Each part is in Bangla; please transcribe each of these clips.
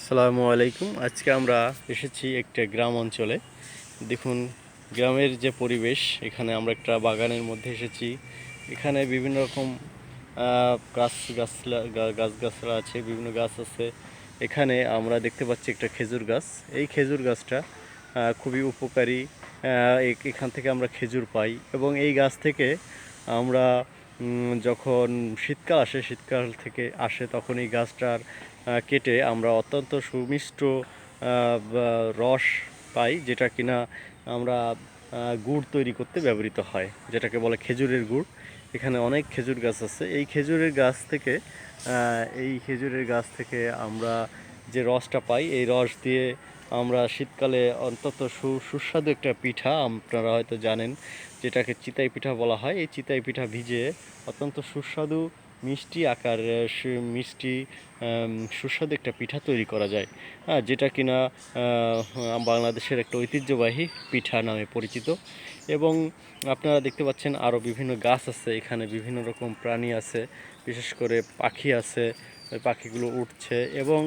আসসালামু আলাইকুম। আজকে আমরা এসেছি একটা গ্রাম অঞ্চলে। দেখুন, গ্রামের যে পরিবেশ, এখানে আমরা একটা বাগানের মধ্যে এসেছি। এখানে বিভিন্ন রকম গাছ গাছলা গাছ গাছরা আছে, বিভিন্ন গাছ আছে। এখানে আমরা দেখতে পাচ্ছি একটা খেজুর গাছ। এই খেজুর গাছটা খুবই উপকারী এখান থেকে আমরা খেজুর পাই এবং এই গাছ থেকে আমরা যখন শীতকাল আসে, শীতকাল থেকে আসে, তখন এই গাছটার কেটে আমরা অত্যন্ত সুমিষ্ট রস পাই, যেটা কিনা আমরা গুড় তৈরি করতে ব্যবহৃত হয়, যেটাকে বলে খেজুরের গুড়। এখানে অনেক খেজুর গাছ আছে। এই খেজুরের গাছ থেকে এই খেজুরের গাছ থেকে আমরা যে রসটা পাই, এই রস দিয়ে আমরা শীতকালে অন্তত সু- সুস্বাদু একটা পিঠা, আপনারা হয়তো জানেন, যেটাকে চিতাই পিঠা বলা হয়। এই চিতাই পিঠা ভিজে অত্যন্ত সুস্বাদু মিষ্টি আকার মিষ্টি সুস্বাদু একটা পিঠা তৈরি করা যায়। হ্যাঁ যেটা কিনা বাংলাদেশের একটা ঐতিহ্যবাহী পিঠা নামে পরিচিত। এবং আপনারা দেখতে পাচ্ছেন আরও বিভিন্ন গাছ আছে, এখানে বিভিন্ন রকম প্রাণী আছে, বিশেষ করে পাখি আছে, ওই পাখিগুলো উঠছে। এবং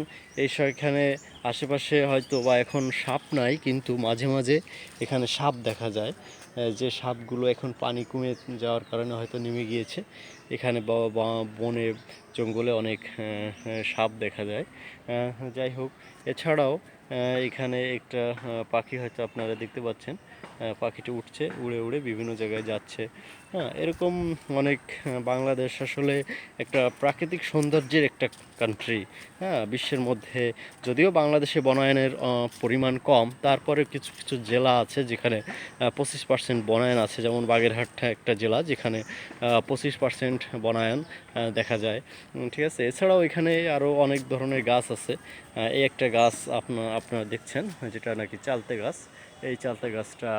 এই এখানে আশেপাশে হয়তো বা এখন সাপ নাই, কিন্তু মাঝে মাঝে এখানে সাপ দেখা যায়। যে সাপগুলো এখন পানি কমে যাওয়ার কারণে হয়তো নেমে গিয়েছে। এখানে বনে জঙ্গলে অনেক সাপ দেখা যায়। যাই হোক, এছাড়াও এখানে একটা পাখি হয়তো আপনারা দেখতে পাচ্ছেন। পাখিটি উঠছে, উড়ে উড়ে বিভিন্ন জায়গায় যাচ্ছে। হ্যাঁ এরকম অনেক বাংলাদেশ আসলে একটা প্রাকৃতিক সৌন্দর্যের একটা কান্ট্রি হ্যাঁ বিশ্বের মধ্যে যদিও বাংলাদেশে বনায়নের পরিমাণ কম, তারপরে কিছু কিছু জেলা আছে যেখানে পঁচিশ পার্সেন্ট বনায়ন আছে। যেমন বাগেরহাটটা একটা জেলা যেখানে পঁচিশ পার্সেন্ট বনায়ন দেখা যায়। ঠিক আছে। এছাড়াও এখানে আরও অনেক ধরনের গাছ আছে। এই একটা গাছ আপনার আপনারা দেখছেন, যেটা নাকি চালতে গাছ। এই চালতা গাছটা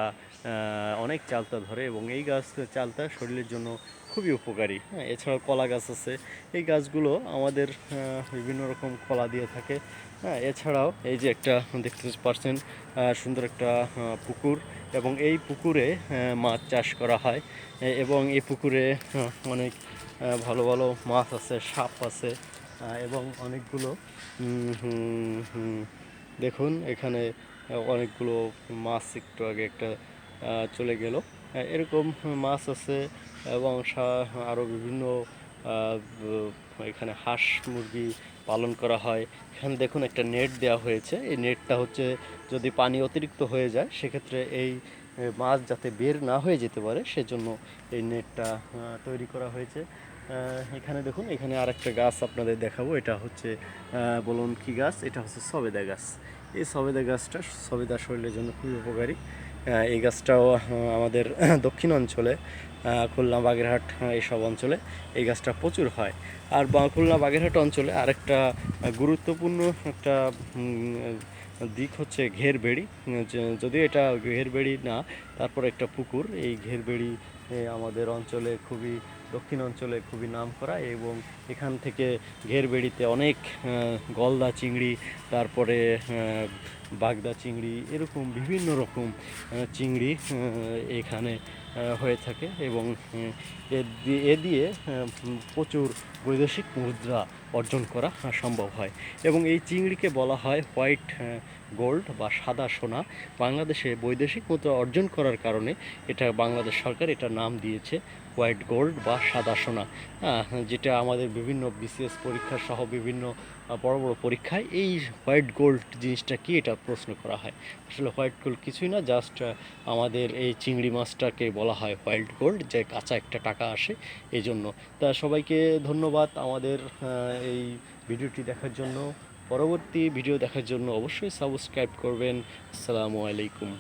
অনেক চালতা ধরে এবং এই গাছ চালতা শরীরের জন্য খুবই উপকারী। হ্যাঁ এছাড়াও কলা গাছ আছে। এই গাছগুলো আমাদের বিভিন্ন রকম কলা দিয়ে থাকে। হ্যাঁ এছাড়াও এই যে একটা দেখতে পাচ্ছেন সুন্দর একটা পুকুর। এবং এই পুকুরে মাছ চাষ করা হয়। এবং এই পুকুরে অনেক ভালো ভালো মাছ আছে, সাপ আছে এবং অনেকগুলো দেখুন, এখানে অনেকগুলো মাছ একটু আগে একটা চলে গেল। এরকম মাছ আছে, এবং আরও বিভিন্ন এখানে হাঁস মুরগি পালন করা হয়। এখানে দেখুন একটা নেট দেওয়া হয়েছে। এই নেটটা হচ্ছে যদি পানি অতিরিক্ত হয়ে যায়, সেক্ষেত্রে এই মাছ যাতে বের না হয়ে যেতে পারে, সেজন্য এই নেটটা তৈরি করা হয়েছে। এখানে দেখুন, এখানে আরেকটা গাছ আপনাদের দেখাবো। এটা হচ্ছে বলুন কি গাছ? এটা হচ্ছে সবেদা গাছ। এই সবেদা গাছটা, সবেদা শরীরের জন্য খুবই উপকারী। এই গাছটাও আমাদের দক্ষিণ অঞ্চলে খুলনা বাগেরহাট এইসব অঞ্চলে এই গাছটা প্রচুর হয়। আর খুলনা বাগেরহাট অঞ্চলে আরেকটা গুরুত্বপূর্ণ একটা দিক হচ্ছে ঘের বেড়ি যদিও এটা ঘের বেড়ি না তারপর একটা পুকুর এই ঘের বেড়ি এ, আমাদের অঞ্চলে খুবই, দক্ষিণ অঞ্চলে খুবই নাম করা এবং এখান থেকে ঘের বেড়িতে অনেক গলদা চিংড়ি, তারপরে বাগদা চিংড়ি, এরকম বিভিন্ন রকম চিংড়ি এখানে হয়ে থাকে এবং, এ দিয়ে প্রচুর বৈদেশিক মুদ্রা অর্জন করা সম্ভব হয় এবং এই চিংড়িকে বলা হয় হোয়াইট গোল্ড বা সাদা সোনা। বাংলাদেশে বৈদেশিক মুদ্রা অর্জন করার কারণে এটা বাংলাদেশ সরকার এটা নাম দিয়েছে হোয়াইট গোল্ড বা সাদা সোনা। হ্যাঁ, যেটা আমাদের বিভিন্ন বিসিএস পরীক্ষা সহ বিভিন্ন বড় বড় পরীক্ষায় এই হোয়াইট গোল্ড জিনিসটা কি এটা প্রশ্ন করা হয়। আসলে হোয়াইট গোল্ড কিছুই না জাস্ট আমাদের এই চিংড়ি মাছটাকে বলা হয় হোয়াইট গোল্ড যে কাঁচা একটা টাকা আসে এই জন্য তা সবাইকে ধন্যবাদ আমাদের এই ভিডিওটি দেখার জন্য। পরবর্তী ভিডিও দেখার জন্য অবশ্যই সাবস্ক্রাইব করবেন। আসসালামু আলাইকুম।